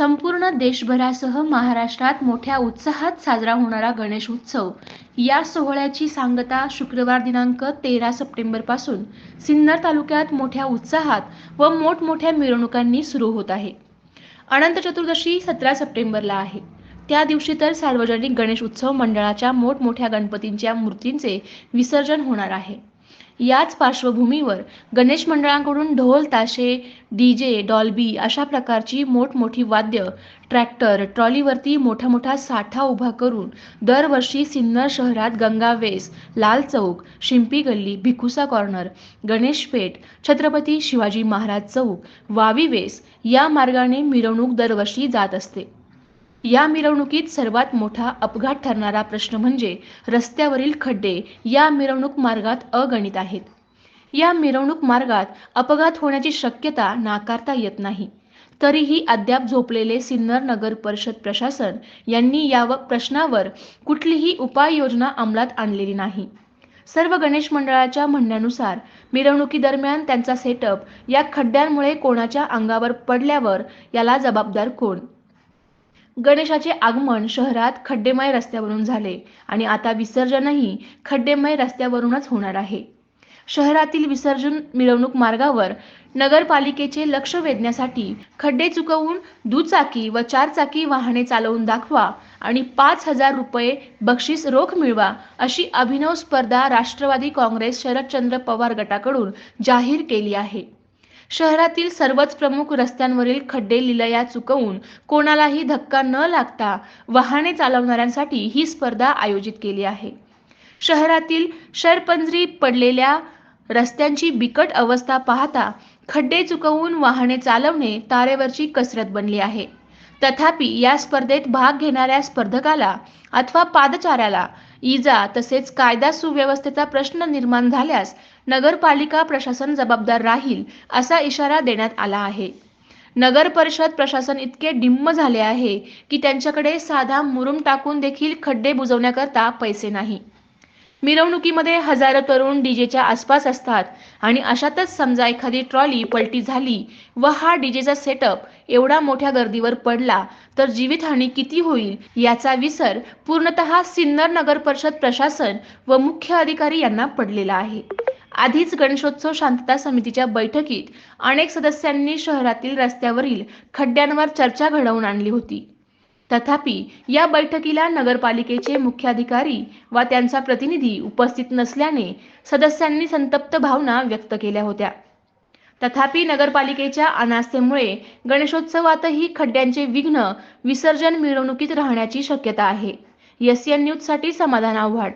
संपूर्ण देशभरासह महाराष्ट्रात मोठ्या उत्साहात साजरा होणारा गणेश उत्सव. या सोहळ्याची सांगता शुक्रवार दिनांक तेरा सप्टेंबरपासून सिन्नर तालुक्यात मोठ्या उत्साहात व मोठमोठ्या मिरवणुकांनी सुरू होत आहे. अनंत चतुर्दशी सतरा सप्टेंबरला आहे. त्या दिवशी तर सार्वजनिक गणेश उत्सव मंडळाच्या मोठमोठ्या गणपतींच्या मूर्तींचे विसर्जन होणार आहे. याच पार्श्वभूमीवर गणेश मंडळांकडून ढोल ताशे डी जे डॉल्बी अशा प्रकारची मोठमोठी वाद्य ट्रॅक्टर ट्रॉलीवरती मोठा मोठा साठा उभा करून दरवर्षी सिन्नर शहरात गंगा वेस लाल चौक शिंपी गल्ली भिकुसा कॉर्नर गणेश पेठ छत्रपती शिवाजी महाराज चौक वावी वेस या मार्गाने मिरवणूक दरवर्षी जात असते. या मिरवणुकीत सर्वात मोठा अपघात ठरणारा प्रश्न म्हणजे रस्त्यावरील खड्डे या मिरवणूक मार्गात अगणित आहेत. या मिरवणूक मार्गात अपघात होण्याची शक्यता नाकारता येत नाही. तरीही अद्याप झोपलेले सिन्नर नगर परिषद प्रशासन यांनी या व- प्रश्नावर कुठलीही उपाययोजना अंमलात आणलेली नाही. सर्व गणेश मंडळाच्या म्हणण्यानुसार मिरवणुकीदरम्यान त्यांचा सेटअप या खड्ड्यांमुळे कोणाच्या अंगावर पडल्यावर याला जबाबदार कोण? गणेशाचे आगमन शहरात खड्डेमय रस्त्यावरून झाले आणि आता विसर्जनही खड्डेमय रस्त्यावरूनच होणार आहे. शहरातील विसर्जन मिरवणूक मार्गावर नगरपालिकेचे लक्ष वेधण्यासाठी खड्डे चुकवून दुचाकी व चारचाकी वाहने चालवून दाखवा आणि पाच हजार रुपये बक्षीस रोख मिळवा अशी अभिनव स्पर्धा राष्ट्रवादी काँग्रेस शरदचंद्र पवार गटाकडून जाहीर केली आहे. शहरातील सर्वच प्रमुख रस्त्यांवरील खड्डे लिलया चुकवून कोणालाही धक्का न लागता वाहने चालवणाऱ्यांसाठी ही स्पर्धा आयोजित केली आहे. शहरातील शरपंजरी पडलेल्या रस्त्यांची बिकट अवस्था पाहता खड्डे चुकवून वाहने चालवणे तारेवरची कसरत बनली आहे. तथापि या स्पर्धेत भाग घेणाऱ्या स्पर्धकाला अथवा पादचाऱ्याला इजा तसेच कायदा सुव्यवस्थेचा प्रश्न निर्माण झाल्यास नगरपालिका प्रशासन जबाबदार राहील असा इशारा देण्यात आला आहे. नगर परिषद प्रशासन इतके डिम्म झाले आहे की त्यांच्याकडे साधा मुरुम टाकून देखील खड्डे बुजवण्याकरता पैसे नाही. मिरवणुकीमध्ये हजारो तरुण डीजेच्या आसपास असतात आणि अशातच समजा एखादी ट्रॉली पलटी झाली व हा डीजेचा सेटअप एवढा मोठ्या गर्दीवर पडला तर जीवितहानी किती होईल याचा विसर पूर्णतः सिन्नर नगर परिषद प्रशासन व मुख्य अधिकारी यांना पडलेला आहे. आधीच गणेशोत्सव शांतता समितीच्या बैठकीत अनेक सदस्यांनी शहरातील रस्त्यावरील खड्ड्यांवर चर्चा घडवून आणली होती. तथापि या बैठकीला नगरपालिकेचे मुख्याधिकारी वा त्यांचा प्रतिनिधी उपस्थित नसल्याने सदस्यांनी संतप्त भावना व्यक्त केल्या होत्या. तथापि नगरपालिकेच्या अनास्थेमुळे गणेशोत्सवातही खड्ड्यांचे विघ्न विसर्जन मिरवणुकीत राहण्याची शक्यता आहे. एस एन न्यूजसाठी समाधान आव्हाड.